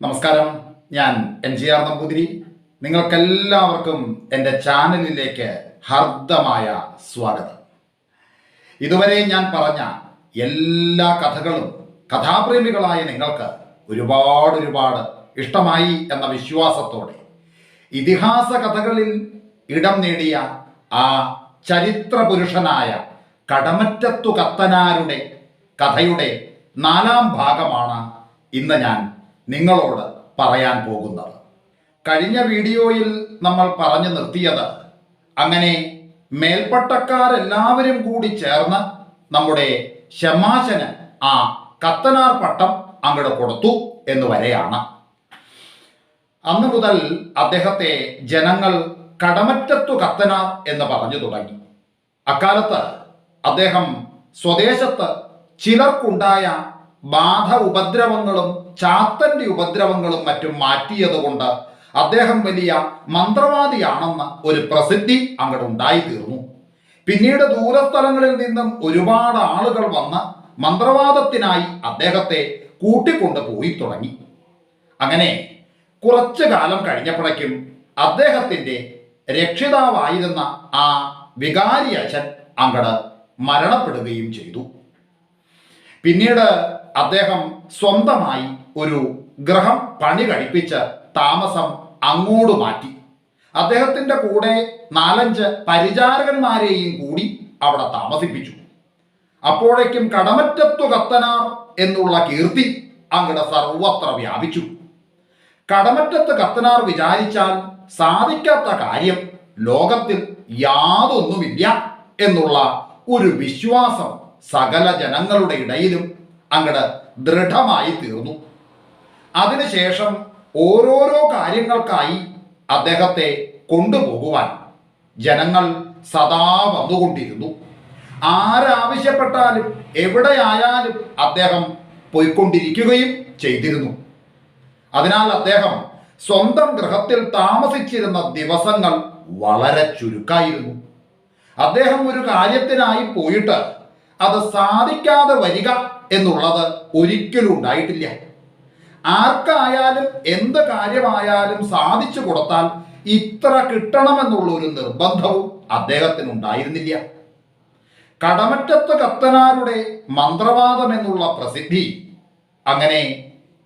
നമസ്കാരം. ഞാൻ N G R Namboothiri. നിങ്ങൾക്കെല്ലാവർക്കും എന്റെ ചാനലിലേക്ക് ഹർദ്ദമായ സ്വാഗതം. ഇതുവരെ ഞാൻ പറഞ്ഞ എല്ലാ കഥകളും കഥാപ്രേമികളായ നിങ്ങൾക്ക് ഒരുപാട് ഒരുപാട് ഇഷ്ടമായി എന്ന വിശ്വാസത്തോടെ ഇതിഹാസ കഥകളിൽ ഇടം നേടിയ ആ ചരിത്ര പുരുഷനായ കടമറ്റത്തു കത്തനാരുടെ കഥയുടെ നാലാം ഭാഗമാണ് ഇന്ന് ഞാൻ നിങ്ങളോട് പറയാൻ പോകുന്നത്. കഴിഞ്ഞ വീഡിയോയിൽ നമ്മൾ പറഞ്ഞു നിർത്തിയത് അങ്ങനെ മേൽപ്പട്ടക്കാരെല്ലാവരും കൂടി ചേർന്ന് നമ്മുടെ ഷമാശന് ആ കത്തനാർ പട്ടം അങ്ങോട്ട് കൊടുത്തു എന്ന് വരെയാണ്. അന്ന് മുതൽ അദ്ദേഹത്തെ ജനങ്ങൾ കടമറ്റത്തു കത്തനാർ എന്ന് പറഞ്ഞു തുടങ്ങി. അക്കാലത്ത് അദ്ദേഹം സ്വദേശത്ത് ചിലർക്കുണ്ടായ ബാധ ഉപദ്രവങ്ങളും ചാത്തന്റെ ഉപദ്രവങ്ങളും മറ്റും മാറ്റിയതുകൊണ്ട് അദ്ദേഹം വലിയ മന്ത്രവാദിയാണെന്ന് ഒരു പ്രസിദ്ധി അങ്ങോട്ട് ഉണ്ടായി തീർന്നു പിന്നീട് ദൂരസ്ഥലങ്ങളിൽ നിന്നും ഒരുപാട് ആളുകൾ വന്ന് മന്ത്രവാദത്തിനായി അദ്ദേഹത്തെ കൂട്ടിക്കൊണ്ടു പോയി തുടങ്ങി. അങ്ങനെ കുറച്ചു കാലം കഴിഞ്ഞപ്പോഴേക്കും അദ്ദേഹത്തിന്റെ രക്ഷിതാവായിരുന്ന ആ വികാരി അച്ഛൻ അങ്ങട് മരണപ്പെടുകയും ചെയ്തു. പിന്നീട് അദ്ദേഹം സ്വന്തമായി ഒരു ഗ്രഹം പണി കഴിപ്പിച്ച് താമസം അങ്ങോട്ട് മാറ്റി. അദ്ദേഹത്തിന്റെ കൂടെ നാലഞ്ച് പരിചാരകന്മാരെയും കൂടി അവിടെ താമസിപ്പിച്ചു. അപ്പോഴേക്കും കടമറ്റത്തു കത്തനാർ എന്നുള്ള കീർത്തി അങ്ങടെ സർവത്ര വ്യാപിച്ചു. കടമറ്റത്ത് കത്തനാർ വിചാരിച്ചാൽ സാധിക്കാത്ത കാര്യം ലോകത്തിൽ യാതൊന്നുമില്ല എന്നുള്ള ഒരു വിശ്വാസം സകല ജനങ്ങളുടെ ഇടയിലും അങ്ങട് ദൃഢമായി തീർന്നു. അതിനുശേഷം ഓരോരോ കാര്യങ്ങൾക്കായി അദ്ദേഹത്തെ കൊണ്ടുപോകുവാൻ ജനങ്ങൾ സദാ വന്നുകൊണ്ടിരുന്നു. ആരാവശ്യപ്പെട്ടാലും എവിടെയായാലും അദ്ദേഹം പോയിക്കൊണ്ടിരിക്കുകയും ചെയ്തിരുന്നു. അതിനാൽ അദ്ദേഹം സ്വന്തം ഗൃഹത്തിൽ താമസിച്ചിരുന്ന ദിവസങ്ങൾ വളരെ ചുരുക്കായിരുന്നു. അദ്ദേഹം ഒരു കാര്യത്തിനായി പോയിട്ട് അത് സാധിക്കാതെ വരിക എന്നുള്ളത് ഒരിക്കലും ഉണ്ടായിട്ടില്ല. ആർക്കായാലും എന്ത് കാര്യമായാലും സാധിച്ചു കൊടുത്താൽ ഇത്ര കിട്ടണമെന്നുള്ള ഒരു നിർബന്ധവും അദ്ദേഹത്തിന് ഉണ്ടായിരുന്നില്ല കടമറ്റത്ത് കത്തനാരുടെ മന്ത്രവാദം എന്നുള്ള പ്രസിദ്ധി അങ്ങനെ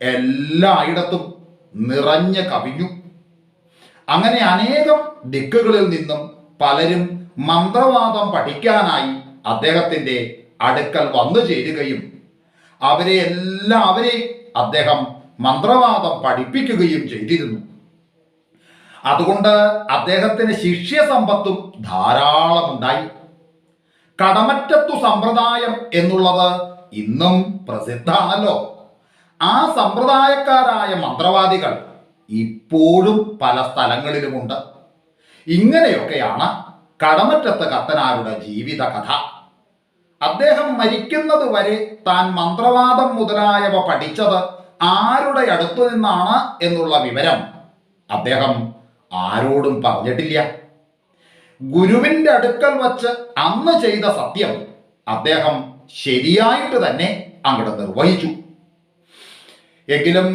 എല്ലായിടത്തും നിറഞ്ഞു കവിഞ്ഞു. അങ്ങനെ അനേകം ദിക്കുകളിൽ നിന്നും പലരും മന്ത്രവാദം പഠിക്കാനായി അദ്ദേഹത്തിന്റെ അടുക്കൽ വന്നു ചേരുകയും അവരെ എല്ലാവരെയും അദ്ദേഹം മന്ത്രവാദം പഠിപ്പിക്കുകയും ചെയ്തിരുന്നു. അതുകൊണ്ട് അദ്ദേഹത്തിന് ശിഷ്യസമ്പത്തും ധാരാളം ഉണ്ടായി. കടമറ്റത്തു സമ്പ്രദായം എന്നുള്ളത് ഇന്നും പ്രസിദ്ധാണല്ലോ ആ സമ്പ്രദായക്കാരായ മന്ത്രവാദികൾ ഇപ്പോഴും പല സ്ഥലങ്ങളിലുമുണ്ട്. ഇങ്ങനെയൊക്കെയാണ് കടമറ്റത്ത് കത്തനാരുടെ ജീവിത കഥ അദ്ദേഹം മരിക്കുന്നത് വരെ താൻ മന്ത്രവാദം മുതലായവ പഠിച്ചത് ആരുടെ അടുത്തു നിന്നാണ് എന്നുള്ള വിവരം അദ്ദേഹം ആരോടും പറഞ്ഞിട്ടില്ല. ഗുരുവിന്റെ അടുക്കൽ വച്ച് അന്ന് ചെയ്ത സത്യം അദ്ദേഹം ശരിയായിട്ട് തന്നെ അങ്ങോട്ട് നിർവഹിച്ചു. എങ്കിലും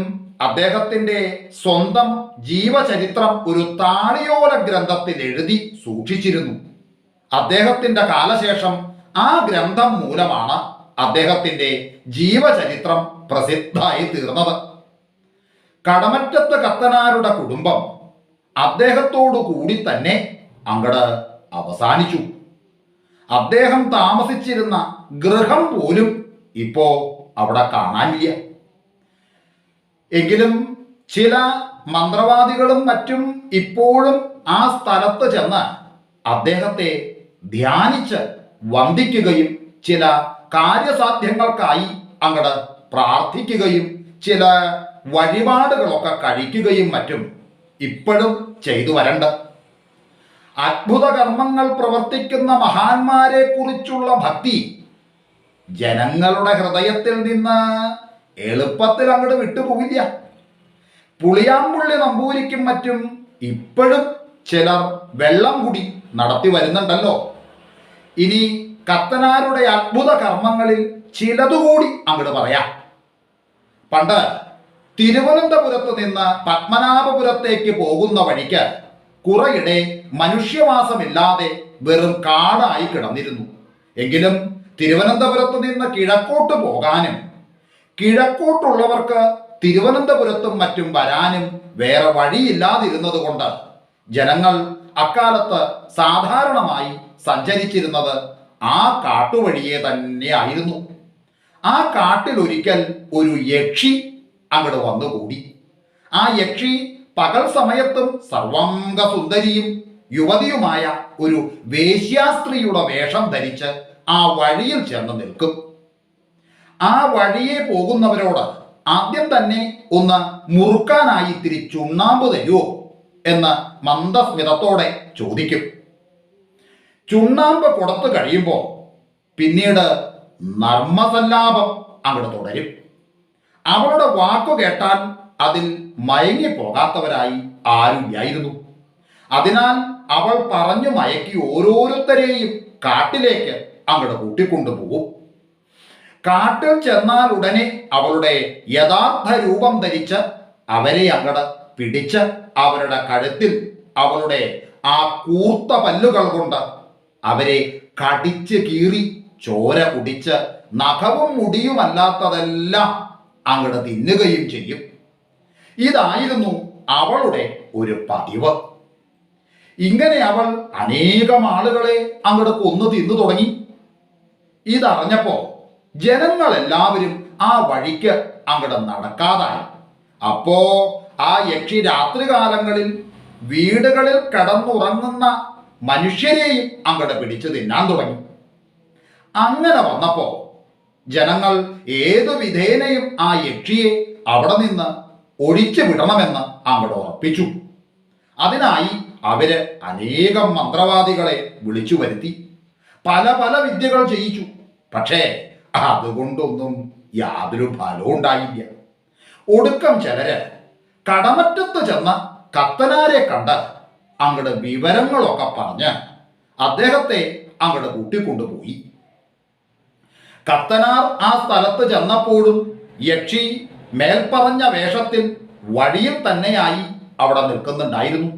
അദ്ദേഹത്തിന്റെ സ്വന്തം ജീവചരിത്രം ഒരു താളിയോല ഗ്രന്ഥത്തിൽ എഴുതി സൂക്ഷിച്ചിരുന്നു. അദ്ദേഹത്തിന്റെ കാലശേഷം ആ ഗ്രന്ഥം മൂലമാണ് അദ്ദേഹത്തിന്റെ ജീവചരിത്രം പ്രസിദ്ധമായി തീർന്നത്. കടമറ്റത്ത് കത്തനാരുടെ കുടുംബം അദ്ദേഹത്തോടു കൂടി തന്നെ അങ്ങട് അവസാനിച്ചു. അദ്ദേഹം താമസിച്ചിരുന്ന ഗൃഹം പോലും ഇപ്പോ അവിടെ കാണാനില്ല. എങ്കിലും ചില മന്ത്രവാദികളും മറ്റും ഇപ്പോഴും ആ സ്ഥലത്ത് ചെന്ന് അദ്ദേഹത്തെ ധ്യാനിച്ച് വന്ദിക്കുകയും ചില കാര്യസാധ്യങ്ങൾക്കായി അങ്ങട് പ്രാർത്ഥിക്കുകയും ചില വഴിപാടുകളൊക്കെ കഴിക്കുകയും മറ്റും ഇപ്പോഴും ചെയ്തു വരണ്ട. അത്ഭുത കർമ്മങ്ങൾ പ്രവർത്തിക്കുന്ന മഹാന്മാരെ കുറിച്ചുള്ള ഭക്തി ജനങ്ങളുടെ ഹൃദയത്തിൽ നിന്ന് എളുപ്പത്തിൽ അങ്ങോട്ട് വിട്ടുപോകില്ല. പുളിയാമ്പുള്ളി നമ്പൂരിക്കും മറ്റും ഇപ്പോഴും ചിലർ വെള്ളം കുടി നടത്തി വരുന്നുണ്ടല്ലോ. ഇനി കത്തനാരുടെ അത്ഭുത കർമ്മങ്ങളിൽ ചിലതുകൂടി അങ്ങോട്ട് പറയാം. പണ്ട് തിരുവനന്തപുരത്ത് നിന്ന് പത്മനാഭപുരത്തേക്ക് പോകുന്ന വഴിക്ക് കുറയിടെ മനുഷ്യവാസമില്ലാതെ വെറും കാടായി കിടന്നിരുന്നു. എങ്കിലും തിരുവനന്തപുരത്ത് നിന്ന് കിഴക്കോട്ട് പോകാനും കിഴക്കോട്ടുള്ളവർക്ക് തിരുവനന്തപുരത്തും മറ്റും വരാനും വേറെ വഴിയില്ലാതിരുന്നത് കൊണ്ട് ജനങ്ങൾ അക്കാലത്ത് സാധാരണമായി സഞ്ചരിച്ചിരുന്നത് ആ കാട്ടുവഴിയെ തന്നെയായിരുന്നു. ആ കാട്ടിൽ ഒരിക്കൽ ഒരു യക്ഷി അങ്ങോട്ട് വന്നുകൂടി. ആ യക്ഷി പകൽ സമയത്തും സർവാംഗ സുന്ദരിയും യുവതിയുമായ ഒരു വേശ്യാസ്ത്രീയുടെ വേഷം ധരിച്ച് ആ വഴിയിൽ ചെന്ന് നിൽക്കും. ആ വഴിയെ പോകുന്നവരോട് ആദ്യം തന്നെ ഒന്ന് മുറുക്കാനായി ഇത്തിരി ചുണ്ണാമ്പ് തരുമോ എന്ന് മന്ദസ്മിതത്തോടെ ചോദിക്കും. ചുണ്ണാമ്പ് കൊടുത്തു കഴിയുമ്പോൾ പിന്നീട് നർമ്മസല്ലാപം അങ്ങോട്ട് തുടരും. അവളുടെ വാക്കു കേട്ടാൽ അതിൽ മയങ്ങിപ്പോകാത്തവരായി ആരുമില്ലായിരുന്നു. അതിനാൽ അവൾ പറഞ്ഞു മയക്കി ഓരോരുത്തരെയും കാട്ടിലേക്ക് അങ്ങോട്ട് കൂട്ടിക്കൊണ്ടുപോകും. കാട്ടിൽ ചെന്നാൽ ഉടനെ അവളുടെ യഥാർത്ഥ രൂപം ധരിച്ച് അവരെ അങ്ങട് പിടിച്ച് അവരുടെ കഴുത്തിൽ അവളുടെ ആ കൂർത്ത പല്ലുകൾ കൊണ്ട് അവരെ കടിച്ച് കീറി ചോര കുടിച്ച് നഖവും മുടിയുമല്ലാത്തതെല്ലാം അങ്ങോട്ട് തിന്നുകയും ചെയ്യും. ഇതായിരുന്നു അവളുടെ ഒരു പതിവ്. ഇങ്ങനെ അവൾ അനേകം ആളുകളെ അങ്ങോട്ട് കൊന്നു തിന്നു തുടങ്ങി. ഇതറിഞ്ഞപ്പോ ജനങ്ങളെല്ലാവരും ആ വഴിക്ക് അങ്ങോട്ട് നടക്കാതായി. അപ്പോ ആ യക്ഷി രാത്രികാലങ്ങളിൽ വീടുകളിൽ കടന്നുറങ്ങുന്ന മനുഷ്യരെയും അങ്ങോട്ട് പിടിച്ചു തിന്നാൻ തുടങ്ങി. അങ്ങനെ വന്നപ്പോ ജനങ്ങൾ ഏതു വിധേനയും ആ യക്ഷിയെ അവിടെ നിന്ന് ഒഴിച്ചു വിടണമെന്ന് അങ്ങോട്ട് ഉറപ്പിച്ചു. അതിനായി അവർ അനേകം മന്ത്രവാദികളെ വിളിച്ചു വരുത്തി. പല പല വിദ്യകൾ ചെയ്യിച്ചു. പക്ഷേ അതുകൊണ്ടൊന്നും യാതൊരു ഫലവും ഉണ്ടായില്ല. ഒടുക്കം ചിലര് കടമറ്റത്ത് ചെന്ന കത്തനാരെ കണ്ട് അങ്ങട് വിവരങ്ങളൊക്കെ പറഞ്ഞ് അദ്ദേഹത്തെ അങ്ങടെ കൂട്ടിക്കൊണ്ടുപോയി. കത്തനാർ ആ സ്ഥലത്ത് ചെന്നപ്പോഴും യക്ഷി മേൽപ്പറഞ്ഞ വേഷത്തിൽ വഴിയിൽ തന്നെയായി അവിടെ നിൽക്കുന്നുണ്ടായിരുന്നു.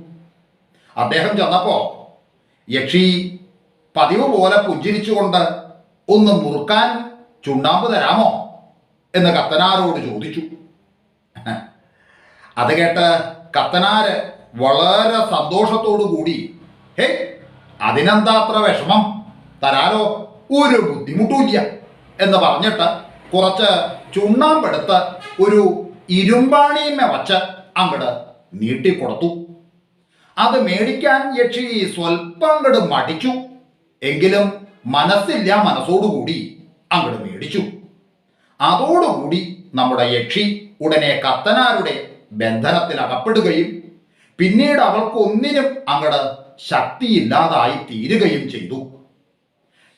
അദ്ദേഹം ചെന്നപ്പോ യക്ഷി പതിവ് പോലെ പുഞ്ചിരിച്ചുകൊണ്ട് ഒന്ന് മുറുക്കാൻ ചുണ്ടാമ്പ് തരാമോ? എന്ന് കത്തനാരോട് ചോദിച്ചു. അത് കേട്ട് കത്തനാര് വളരെ സന്തോഷത്തോടു കൂടി ഹേ അതിനെന്താ അത്ര വിഷമം? തരാലോ ഒരു ബുദ്ധിമുട്ടുമില്ല എന്ന് പറഞ്ഞിട്ട് കുറച്ച് ചുണ്ണാമ്പെടുത്ത് ഒരു ഇരുമ്പാണിയമ്മ വച്ച് അങ്ങട് നീട്ടിക്കൊടുത്തു അത് മേടിക്കാൻ യക്ഷി സ്വൽപ്പം അങ്ങട് മടിച്ചു. എങ്കിലും മനസ്സില്ല മനസ്സോടുകൂടി അങ്ങോട്ട് മേടിച്ചു. അതോടുകൂടി നമ്മുടെ യക്ഷി ഉടനെ കത്തനാരുടെ ബന്ധനത്തിൽ അകപ്പെടുകയും പിന്നീട് അവൾക്ക് ഒന്നിനും അങ്ങട് ശക്തിയില്ലാതായി തീരുകയും ചെയ്തു.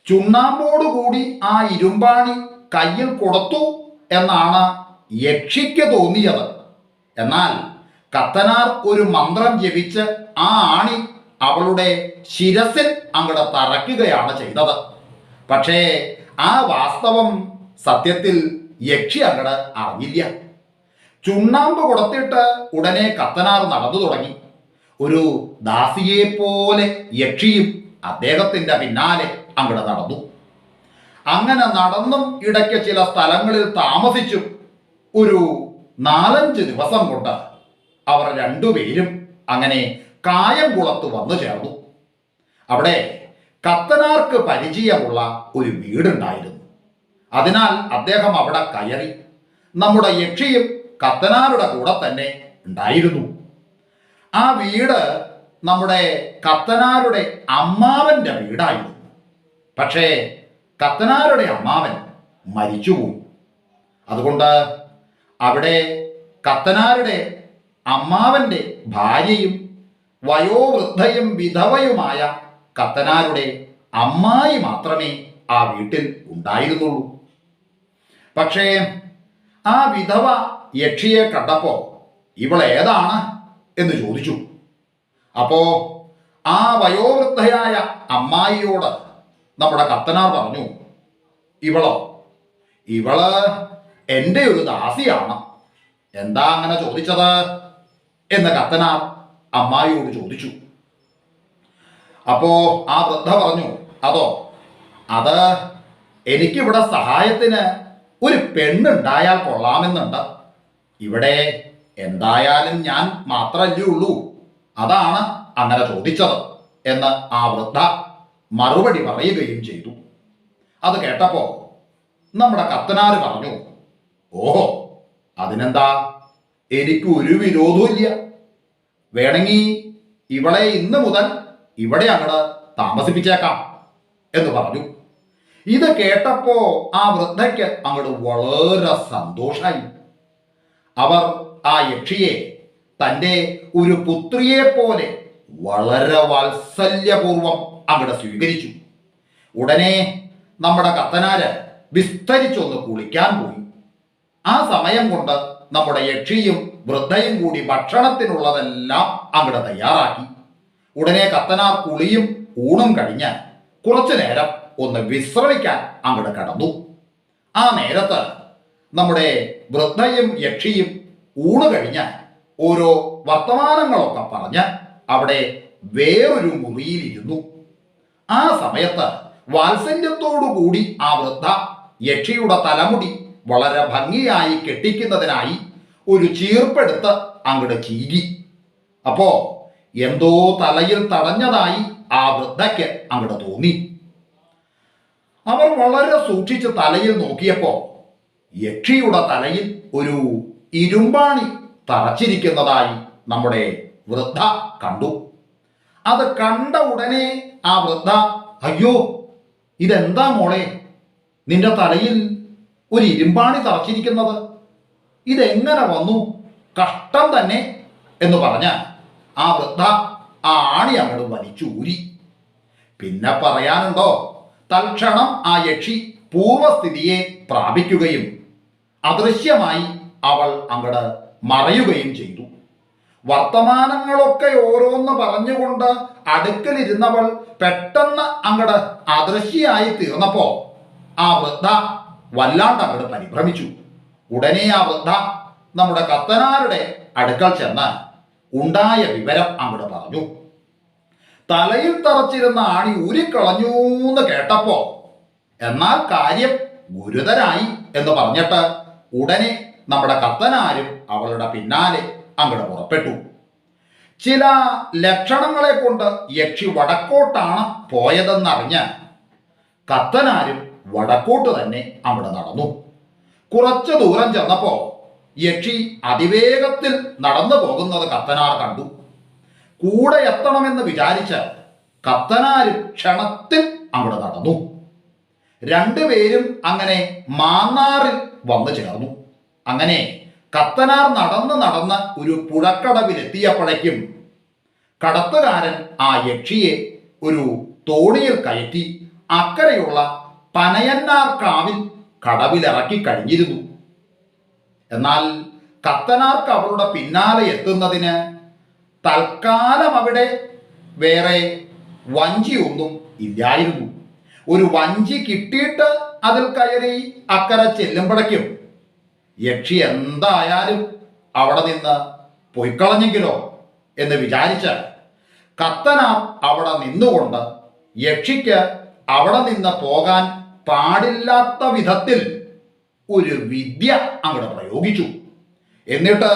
ചുണ്ണാമ്പോടുകൂടി ആ ഇരുമ്പാണി കയ്യിൽ കൊടുത്തു എന്നാണ് യക്ഷിക്ക് തോന്നിയത്. എന്നാൽ കത്തനാർ ഒരു മന്ത്രം ജപിച്ച് ആ ആണി അവളുടെ ശിരസിൽ അങ്ങടെ തറയ്ക്കുകയാണ് ചെയ്തത്. പക്ഷേ ആ വാസ്തവം സത്യത്തിൽ യക്ഷി അങ്ങട് അറിഞ്ഞില്ല ചുണ്ണാമ്പ് കൊടുത്തിട്ട് ഉടനെ കത്തനാർ നടന്നു തുടങ്ങി. ഒരു ദാസിയെ പോലെ യക്ഷിയും അദ്ദേഹത്തിന്റെ പിന്നാലെ അങ്ങോട്ട് നടന്നു. അങ്ങനെ നടന്നും ഇടയ്ക്ക് ചില സ്ഥലങ്ങളിൽ താമസിച്ചും ഒരു നാലഞ്ച് ദിവസം കൊണ്ട് അവർ രണ്ടുപേരും അങ്ങനെ കായംകുളത്ത് വന്നു ചേർന്നു. അവിടെ കത്തനാർക്ക് പരിചയമുള്ള ഒരു വീടുണ്ടായിരുന്നു. അതിനാൽ അദ്ദേഹം അവിടെ കയറി. നമ്മുടെ യക്ഷിയും കത്തനാരുടെ കൂടെ തന്നെ ഉണ്ടായിരുന്നു. ആ വീട് നമ്മുടെ കത്തനാരുടെ അമ്മാവന്റെ വീടായിരുന്നു. പക്ഷേ കത്തനാരുടെ അമ്മാവൻ മരിച്ചുപോയി. അതുകൊണ്ട് അവിടെ കത്തനാരുടെ അമ്മാവന്റെ ഭാര്യയും വയോവൃദ്ധയും വിധവയുമായ കത്തനാരുടെ അമ്മായി മാത്രമേ ആ വീട്ടിൽ ഉണ്ടായിരുന്നുള്ളൂ. പക്ഷേ ആ വിധവ യക്ഷിയെ കണ്ടപ്പോ ഇവൾ എന്ന് ചോദിച്ചു. അപ്പോ ആ വയോവൃദ്ധയായ അമ്മായിയോട് നമ്മുടെ കത്തനാർ പറഞ്ഞു ഇവളോ ഇവൾ എന്റെ ഒരു ദാസിയാണ്. എന്താ അങ്ങനെ ചോദിച്ചത്? എന്ന് കത്തനാർ അമ്മായിയോട് ചോദിച്ചു. അപ്പോ ആ വൃദ്ധ പറഞ്ഞു അതോ അത് എനിക്കിവിടെ സഹായത്തിന് ഒരു പെണ്ണുണ്ടായാൽ കൊള്ളാമെന്നുണ്ട്. ഇവിടെ എന്തായാലും ഞാൻ മാത്രല്ലേ ഉള്ളൂ. അതാണ് അങ്ങനെ ചോദിച്ചത് എന്ന് ആ വൃദ്ധ മറുപടി പറയുകയും ചെയ്തു. അത് കേട്ടപ്പോ നമ്മുടെ കത്തനാർ പറഞ്ഞു ഓഹോ അതിനെന്താ? എനിക്ക് ഒരു വിരോധമില്ല വേണമെങ്കിൽ ഇവളെ ഇന്ന് മുതൽ ഇവിടെ അങ്ങട് താമസിപ്പിച്ചേക്കാം എന്ന് പറഞ്ഞു. ഇത് കേട്ടപ്പോ ആ വൃദ്ധയ്ക്ക് അങ്ങോട്ട് വളരെ സന്തോഷായി. അവർ ആ യക്ഷിയെ തന്റെ ഒരു പുത്രിയെ പോലെ വളരെ വാത്സല്യപൂർവം അവിടെ സ്വീകരിച്ചു. ഉടനെ നമ്മുടെ കത്തനാര് വിസ്തരിച്ചൊന്ന് കുളിക്കാൻ പോയി. ആ സമയം കൊണ്ട് നമ്മുടെ യക്ഷിയും വൃദ്ധയും കൂടി ഭക്ഷണത്തിനുള്ളതെല്ലാം അവിടെ തയ്യാറാക്കി. ഉടനെ കത്തനാർ കുളിയും ഊണും കഴിഞ്ഞ് കുറച്ചു നേരം ഒന്ന് വിശ്രമിക്കാൻ അങ്ങോട്ട് കടന്നു. ആ നേരത്ത് നമ്മുടെ വൃദ്ധയും യക്ഷിയും ഊണ് കഴിഞ്ഞ് ഓരോ വർത്തമാനങ്ങളൊക്കെ പറഞ്ഞ് അവിടെ വേറൊരു മുറിയിലിരുന്നു. ആ സമയത്ത് വാത്സല്യത്തോടു കൂടി ആ വൃദ്ധ യക്ഷിയുടെ തലമുടി വളരെ ഭംഗിയായി കെട്ടിക്കുന്നതിനായി ഒരു ചീർപ്പെടുത്ത് അങ്ങോട്ട് ചീകി. അപ്പോ എന്തോ തലയിൽ തടഞ്ഞതായി ആ വൃദ്ധയ്ക്ക് അങ്ങോട്ട് തോന്നി. അവർ വളരെ സൂക്ഷിച്ച് തലയിൽ നോക്കിയപ്പോ യക്ഷിയുടെ തലയിൽ ഒരു ഇരുമ്പാണി തറച്ചിരിക്കുന്നതായി നമ്മുടെ വൃദ്ധ കണ്ടു. അത് കണ്ട ഉടനെ ആ വൃദ്ധ അയ്യോ ഇതെന്താ മോളെ? നിന്റെ തലയിൽ ഒരു ഇരുമ്പാണി തറച്ചിരിക്കുന്നത്. ഇതെങ്ങനെ വന്നു? കഷ്ടം തന്നെ. എന്ന് പറഞ്ഞ ആ വൃദ്ധ ആ ആണി അങ്ങോട്ട് വലിച്ചൂരി. പിന്നെ പറയാനുണ്ടോ? തൽക്ഷണം ആ യക്ഷി പൂർവസ്ഥിതിയെ പ്രാപിക്കുകയും അദൃശ്യമായി അവൾ അങ്ങട് മറയുകയും ചെയ്തു. വർത്തമാനങ്ങളൊക്കെ ഓരോന്ന് പറഞ്ഞുകൊണ്ട് അടുക്കലിരുന്നവൾ പെട്ടെന്ന് അങ്ങട് അദൃശ്യയായി തീർന്നപ്പോ ആ വൃദ്ധ വല്ലാണ്ട് അങ്ങട് പരിഭ്രമിച്ചു. ഉടനെ ആ വൃദ്ധ നമ്മുടെ കത്തനാരുടെ അടുക്കൽ ചെന്ന് ഉണ്ടായ വിവരം അങ്ങോട്ട് പറഞ്ഞു. തലയിൽ തറച്ചിരുന്ന ആണി ഊരിക്കളഞ്ഞു എന്ന് കേട്ടപ്പോ എന്നാൽ കാര്യം ഗുരുതരായി എന്ന് പറഞ്ഞിട്ട് ഉടനെ നമ്മുടെ കത്തനാരും അവളുടെ പിന്നാലെ അങ്ങോട്ട് പുറപ്പെട്ടു. ചില ലക്ഷണങ്ങളെ കൊണ്ട് യക്ഷി വടക്കോട്ടാണ് പോയതെന്നറിഞ്ഞ് കത്തനാരും വടക്കോട്ട് തന്നെ അവിടെ നടന്നു. കുറച്ചു ദൂരം ചെന്നപ്പോൾ യക്ഷി അതിവേഗത്തിൽ നടന്നു പോകുന്നത് കത്തനാർ കണ്ടു. കൂടെ എത്തണമെന്ന് വിചാരിച്ച് കത്തനാരും ക്ഷണത്തിൽ അവിടെ നടന്നു. രണ്ടുപേരും അങ്ങനെ മാന്നാറിൽ വന്നു ചേർന്നു. അങ്ങനെ കത്തനാർ നടന്ന് നടന്ന് ഒരു പുഴക്കടവിലെത്തിയപ്പോഴേക്കും കടത്തുകാരൻ ആ യക്ഷിയെ ഒരു തോണിയിൽ കയറ്റി അക്കരെയുള്ള പനയന്നാർ കാവിൽ കടവിലിറക്കി കഴിഞ്ഞിരുന്നു. എന്നാൽ കത്തനാർക്ക് അവളുടെ പിന്നാലെ എത്തുന്നതിന് തൽക്കാലം അവിടെ വേറെ വഞ്ചിയൊന്നും ഇല്ലായിരുന്നു. ഒരു വഞ്ചി കിട്ടിയിട്ട് അതിൽ കയറി അക്കര ചെല്ലുമ്പോഴേക്കും യക്ഷി എന്തായാലും അവിടെ നിന്ന് പൊയ്ക്കളഞ്ഞെങ്കിലോ എന്ന് വിചാരിച്ച് കത്തനാം അവിടെ നിന്നുകൊണ്ട് യക്ഷിക്ക് അവിടെ നിന്ന് പോകാൻ പാടില്ലാത്ത വിധത്തിൽ ഒരു വിദ്യ അങ്ങോട്ട് പ്രയോഗിച്ചു. എന്നിട്ട്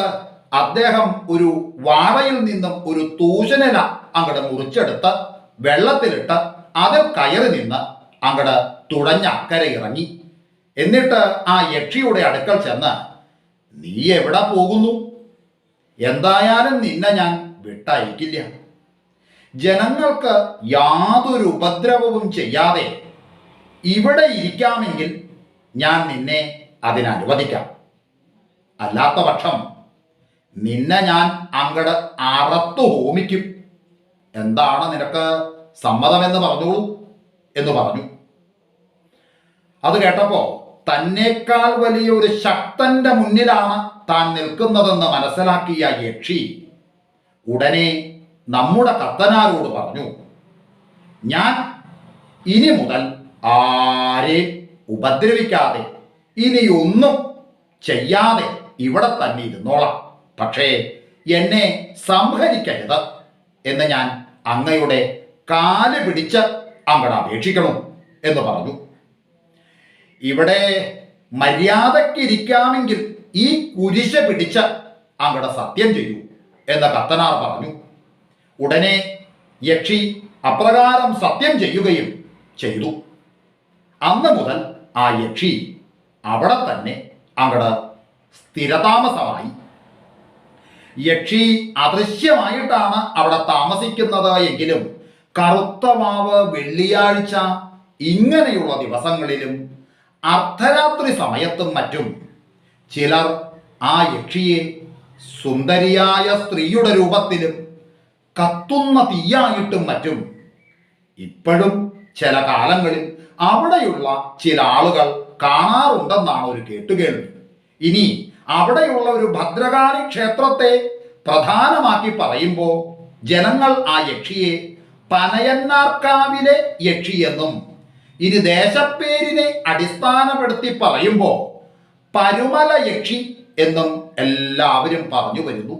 അദ്ദേഹം ഒരു വാഴയിൽ നിന്നും ഒരു തൂശനില അങ്ങോട്ട് മുറിച്ചെടുത്ത് വെള്ളത്തിലിട്ട് അതിൽ കയറി നിന്ന് അങ്ങട് തുഴഞ്ഞ ഇറങ്ങി. എന്നിട്ട് ആ യക്ഷിയുടെ അടുക്കൽ ചെന്ന് നീ എവിടെ പോകുന്നു? എന്തായാലും നിന്നെ ഞാൻ വിട്ടയക്കില്ല. ജനങ്ങൾക്ക് യാതൊരു ഉപദ്രവവും ചെയ്യാതെ ഇവിടെ ഇരിക്കാമെങ്കിൽ ഞാൻ നിന്നെ അതിനനുവദിക്കാം അല്ലാത്ത പക്ഷം നിന്നെ ഞാൻ അങ്ങട് അറത്തു ഹോമിക്കും. എന്താണ് നിനക്ക് സമ്മതമെന്ന് പറഞ്ഞോളൂ എന്ന് പറഞ്ഞു. അത് കേട്ടപ്പോ തന്നേക്കാൾ വലിയ ഒരു ശക്തന്റെ മുന്നിലാണ് താൻ നിൽക്കുന്നതെന്ന് മനസ്സിലാക്കിയ യക്ഷി ഉടനെ നമ്മുടെ കത്തനാരോട് പറഞ്ഞു ഞാൻ ഇനി മുതൽ ആരെ ഉപദ്രവിക്കാതെ ഇനിയൊന്നും ചെയ്യാതെ ഇവിടെ തന്നെ ഇരുന്നോളാം. പക്ഷേ എന്നെ സംഹരിക്കരുത് എന്ന് ഞാൻ അങ്ങയുടെ കാൽ പിടിച്ച് അങ്ങടെ അപേക്ഷിക്കണം എന്ന് പറഞ്ഞു. ഇവിടെ മര്യാദക്കിരിക്കാമെങ്കിൽ ഈ കുരിശ പിടിച്ച് അങ്ങടെ സത്യം ചെയ്യൂ എന്ന് കത്തനാർ പറഞ്ഞു. ഉടനെ യക്ഷി അപ്രകാരം സത്യം ചെയ്യുകയും ചെയ്തു. അന്ന് മുതൽ ആ യക്ഷി അവിടെ തന്നെ അങ്ങട് സ്ഥിരതാമസമായി. യക്ഷി അദൃശ്യമായിട്ടാണ് അവിടെ താമസിക്കുന്നത് എങ്കിലും കറുത്ത മാവ് വെള്ളിയാഴ്ച ഇങ്ങനെയുള്ള ദിവസങ്ങളിലും അർദ്ധരാത്രി സമയത്തും മറ്റും ചിലർ ആ യക്ഷിയെ സുന്ദരിയായ സ്ത്രീയുടെ രൂപത്തിലും കത്തുന്ന തീയായിട്ടും മറ്റും. ഇപ്പോഴും ചില കാലങ്ങളിൽ അവിടെയുള്ള ചില ആളുകൾ കാണാറുണ്ടെന്നാണ് ഒരു കേട്ടുകേൾവി. ഇനി അവിടെയുള്ള ഒരു ഭദ്രകാളി ക്ഷേത്രത്തെ പ്രധാനമാക്കി പറയുമ്പോൾ ജനങ്ങൾ ആ യക്ഷിയെ പനയന്നാർക്കാവിലെ യക്ഷിയെന്നും ഇനി ദേശപ്പേരിനെ അടിസ്ഥാനപ്പെടുത്തി പറയുമ്പോൾ പരുമല യക്ഷി എന്നും എല്ലാവരും പറഞ്ഞു വരുന്നു.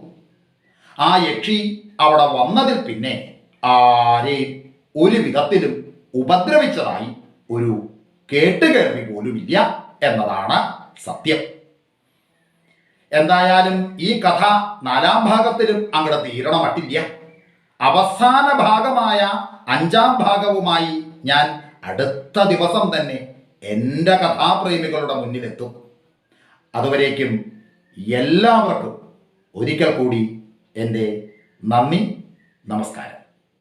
ആ യക്ഷി അവിടെ വന്നതിൽ പിന്നെ ആരെയും ഒരു വിധത്തിലും ഉപദ്രവിച്ചതായി ഒരു കേട്ടുകേൾവി പോലുമില്ല എന്നതാണ് സത്യം. എന്തായാലും ഈ കഥ നാലാം ഭാഗത്തിലും അങ്ങടെ തീരണമട്ടില്ല. അവസാന ഭാഗമായ അഞ്ചാം ഭാഗവുമായി ഞാൻ അടുത്ത ദിവസം തന്നെ എന്റെ കഥാപ്രേമികളുടെ മുന്നിലെത്തും. അതുവരേക്കും എല്ലാവർക്കും ഒരിക്കൽ കൂടി എന്റെ നന്ദി നമസ്കാരം.